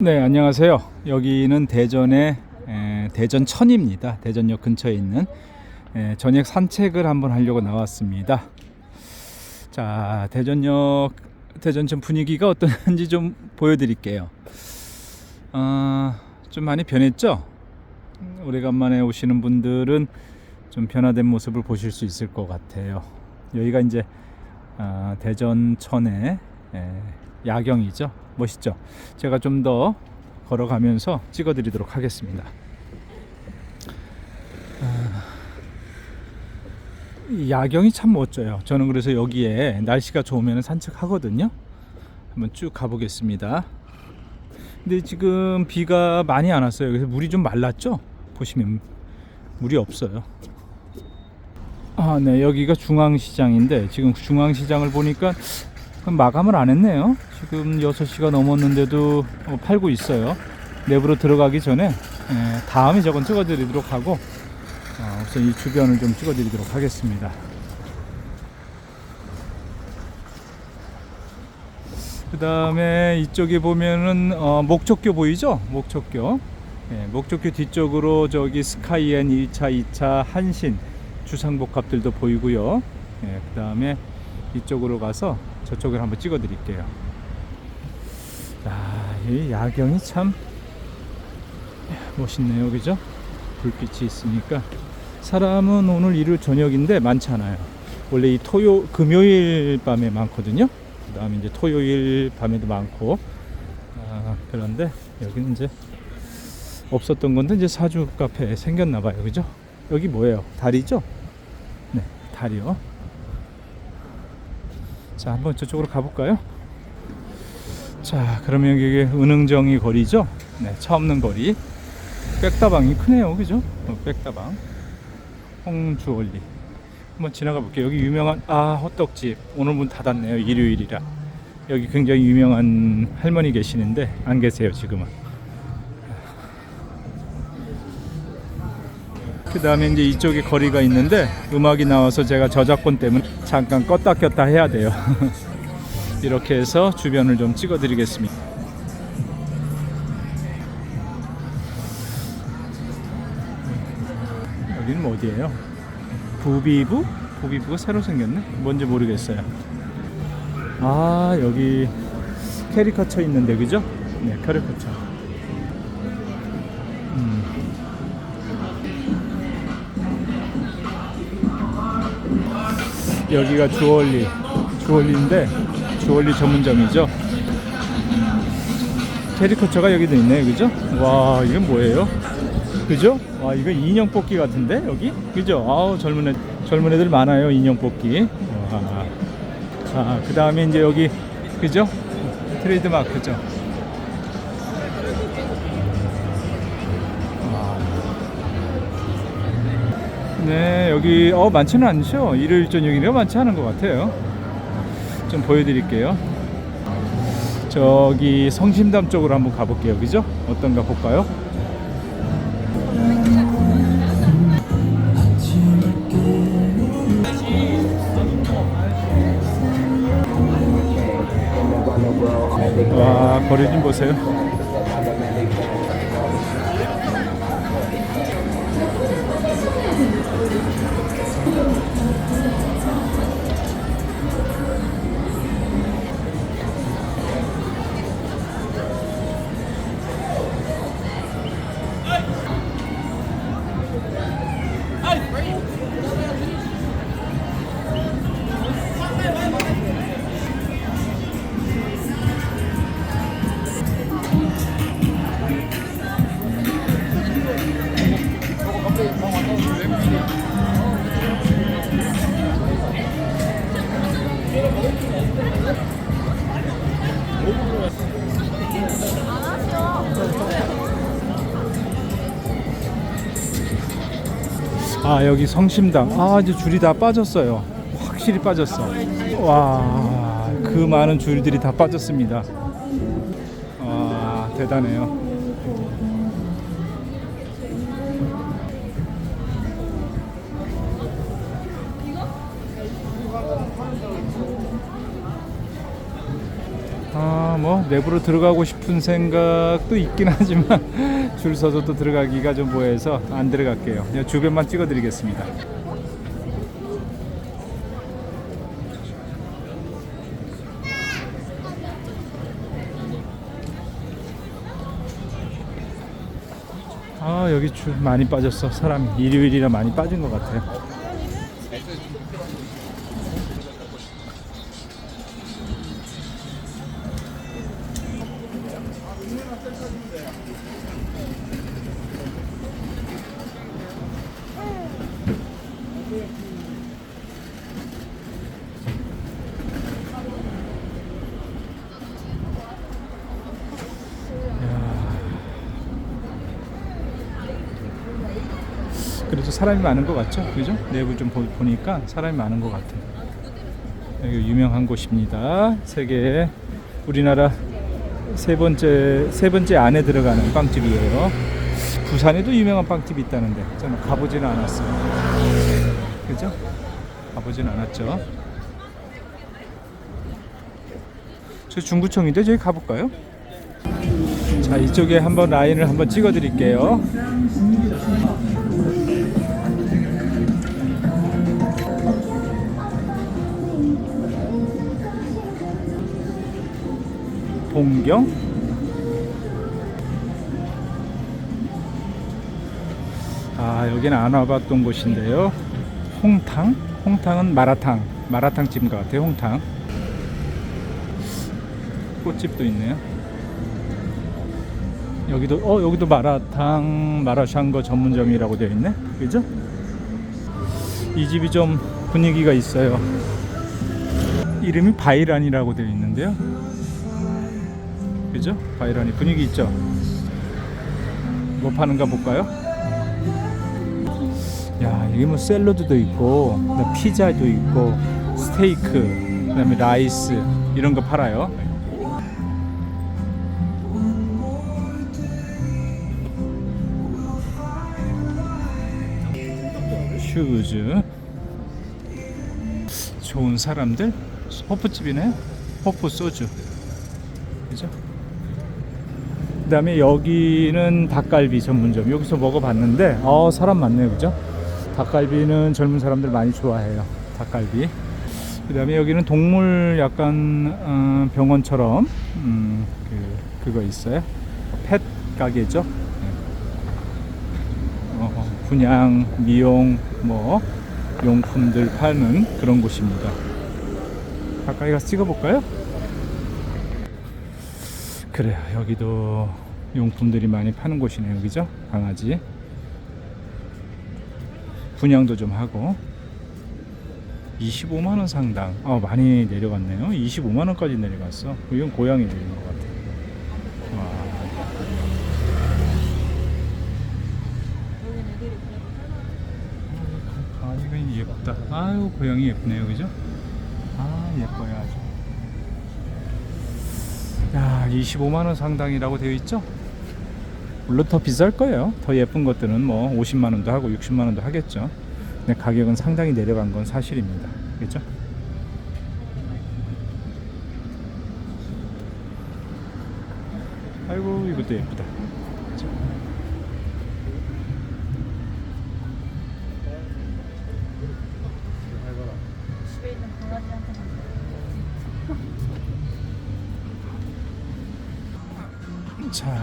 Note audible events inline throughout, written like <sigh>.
네, 안녕하세요. 여기는 대전의 에, 대전 천입니다. 대전역 근처에 있는 에, 저녁 산책을 한번 하려고 나왔습니다. 자, 대전역 대전천 분위기가 어떤지 좀 보여드릴게요. 어, 좀 많이 변했죠? 음, 오래간만에 오시는 분들은 좀 변화된 모습을 보실 수 있을 것 같아요. 여기가 이제 아, 대전천의 에, 야경이죠. 멋있죠. 제가 좀 더 걸어가면서 찍어드리도록 하겠습니다. 아, 이 야경이 참 멋져요. 저는 그래서 여기에 날씨가 좋으면 산책하거든요. 한번 쭉 가보겠습니다. 근데 지금 비가 많이 안 왔어요. 그래서 물이 좀 말랐죠? 보시면 물이 없어요. 아, 네. 여기가 중앙시장인데 지금 중앙시장을 보니까 마감을 안 했네요. 지금 6시가 넘었는데도 어, 팔고 있어요. 내부로 들어가기 전에 에, 다음에 저건 찍어드리도록 하고 어, 우선 이 주변을 좀 찍어드리도록 하겠습니다. 그 다음에 이쪽에 보면은 어, 목적교 보이죠? 목적교. 예, 목적교 뒤쪽으로 저기 스카이엔 1차, 2차, 한신 주상복합들도 보이고요. 예, 그 다음에 이쪽으로 가서 저쪽을 한번 찍어 드릴게요. 야, 이 야경이 참 멋있네요. 그죠? 불빛이 있으니까 사람은 오늘 일요일 저녁인데 많지 않아요. 원래 이 토요 금요일 밤에 많거든요. 그 다음에 이제 토요일 밤에도 많고 아, 그런데 여기는 이제 없었던 건데 이제 사주 카페 생겼나 봐요. 그죠? 여기 뭐예요? 다리죠? 네, 다리요. 자, 한번 저쪽으로 가볼까요? 자, 그러면 여기 은흥정이 거리죠? 네, 차 없는 거리. 백다방이 크네요, 그죠? 어, 백다방. 홍주얼리. 한번 지나가 볼게요. 여기 유명한, 아, 호떡집. 오늘 문 닫았네요, 일요일이라. 여기 굉장히 유명한 할머니 계시는데, 안 계세요, 지금은. 그 다음에 이제 이쪽에 거리가 있는데 음악이 나와서 제가 저작권 때문에 잠깐 껐다 켰다 해야 돼요. <laughs> 이렇게 해서 주변을 좀 찍어 드리겠습니다. 여기는 뭐 어디예요? 부비부? 부비부가 새로 생겼네? 뭔지 모르겠어요. 아, 여기 캐리커처 있는데, 그죠? 네, 캐리커처. 여기가 주얼리 주얼리인데 주얼리 전문점이죠. 캐리커처가 여기도 있네 그죠? 와 이건 뭐예요? 그죠? 와 이거 인형 뽑기 같은데 여기? 그죠? 아우 젊은 애 젊은 애들 많아요 인형 뽑기. 와자그 다음에 이제 여기 그죠? 트레이드 마크죠 네, 여기 어 많지는 않죠. 일요일 저녁이라 많지 않은 것 같아요. 좀 보여드릴게요. 저기 성심담 쪽으로 한번 가볼게요. 그죠? 어떤가 볼까요? 와, 거리 좀 보세요. 아 여기 성심당. 아 이제 줄이 다 빠졌어요. 확실히 빠졌어. 와 그 많은 줄들이 다 빠졌습니다. 와 대단해요 뭐 내부로 들어가고 싶은 생각도 있긴 하지만 <laughs> 줄 서서 또 들어가기가 좀 뭐해서 안 들어갈게요. 그냥 주변만 찍어드리겠습니다. 아 여기 줄 많이 빠졌어 사람이 일요일이라 많이 빠진 것 같아요. 사람이 많은 것 같죠? 그죠? 내부 좀 보, 보니까 사람이 많은 것 같아요. 여기 유명한 곳입니다. 세계 우리나라 세 번째 세 번째 안에 들어가는 빵집이에요. 부산에도 유명한 빵집이 있다는데 저는 가보지는 않았어요. 그죠? 가보진 않았죠. 저 중구청인데 저기 가볼까요? 자 이쪽에 한번 라인을 한번 찍어드릴게요. 동경? 아 여기는 안 와봤던 곳인데요. 홍탕? 홍탕은 마라탕. 마라탕 집인 것 같아요 홍탕. 꽃집도 있네요. 여기도 어 여기도 마라탕 마라샹궈 전문점이라고 되어 있네? 그죠? 이 집이 좀 분위기가 있어요. 이름이 바이란이라고 되어 있는데요 그죠? 바이런이 분위기 있죠? 뭐 파는가 볼까요? 야, 이게 뭐 샐러드도 있고, 피자도 있고, 스테이크, 그다음에 라이스 이런 거 팔아요. 슈즈 좋은 사람들 호프집이네요. 호프 소주 그죠? 그 다음에 여기는 닭갈비 전문점 여기서 먹어봤는데 어 사람 많네요 그죠? 닭갈비는 젊은 사람들 많이 좋아해요 닭갈비 그 다음에 여기는 동물 약간 어, 병원처럼 음, 그, 그거 있어요 펫 가게죠 네. 어, 분양 미용 뭐 용품들 파는 그런 곳입니다 가까이 가서 찍어볼까요? 그래요. 여기도 용품들이 많이 파는 곳이네요. 그죠? 강아지. 분양도 좀 하고. 25만 원 상당. 아, 많이 내려갔네요. 25만 원까지 내려갔어. 이건 고양이 내린 것 같아. 와. 강아지가 예쁘다. 아유, 고양이 예쁘네요. 그죠? 아, 예뻐요. 아주. 야, 25만 원 상당이라고 되어 있죠? 물론 더 비쌀 거예요. 더 예쁜 것들은 뭐 50만 원도 하고 60만 원도 하겠죠. 근데 가격은 상당히 내려간 건 사실입니다. 그렇죠? 아이고 이것도 예쁘다. 그죠?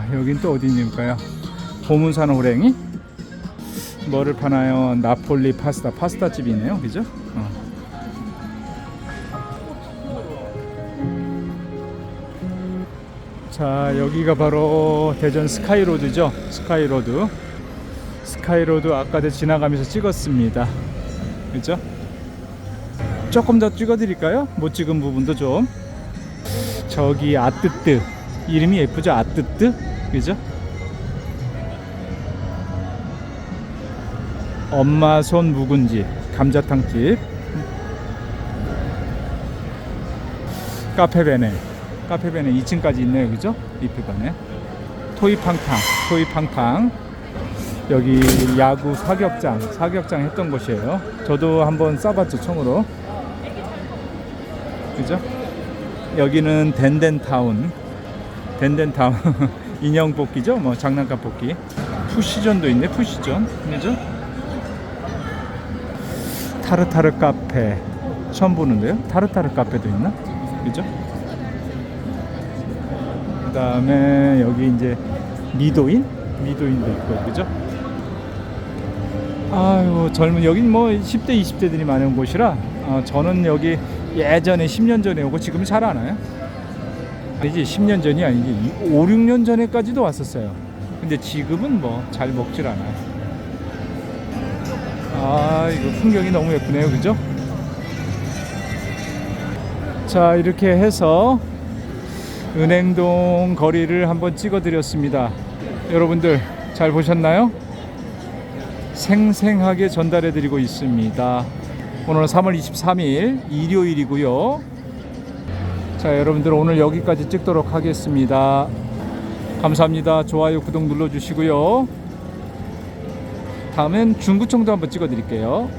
자, 여긴 또 어디입니까요? 보문산 호랭이? 뭐를 파나요? 나폴리 파스타, 파스타 집이네요. 그죠? 어. 자, 여기가 바로 대전 스카이로드죠. 스카이로드. 스카이로드 아까 지나가면서 찍었습니다. 그죠? 조금 더 찍어 드릴까요? 못 찍은 부분도 좀. 저기 아뜨뜨 이름이 예쁘죠? 아뜨뜨 그죠? 엄마 손 묵은지 감자탕집. 카페베네. 카페베네 2층까지 있네요. 그죠? 이프반에. 토이팡팡 토이팡팡 여기 야구 사격장 사격장 했던 곳이에요. 저도 한번 쏴봤죠 총으로. 그죠? 여기는 덴덴타운. 덴덴타운 <laughs> 인형 뽑기죠. 뭐 장난감 뽑기. 푸시전도 있네. 푸시전. 그죠? 타르타르 카페 처음 보는데요. 타르타르 카페도 있나? 그죠? 그다음에 여기 이제 미도인 미도인도 있고 그죠? 아유 젊은 여긴 뭐 10대 20대들이 많은 곳이라 어, 저는 여기 예전에 10년 전에 오고 지금 잘 안 와요. 이제 10년 전이 아니지 5, 6년 전에까지도 왔었어요. 근데 지금은 뭐 잘 먹질 않아요. 아 이거 풍경이 너무 예쁘네요, 그죠? 자 이렇게 해서 은행동 거리를 한번 찍어드렸습니다. 여러분들 잘 보셨나요? 생생하게 전달해드리고 있습니다. 오늘은 3월 23일 일요일이고요. 자 여러분들 오늘 여기까지 찍도록 하겠습니다. 감사합니다. 좋아요, 구독 눌러주시고요. 다음엔 중구청도 한번 찍어드릴게요.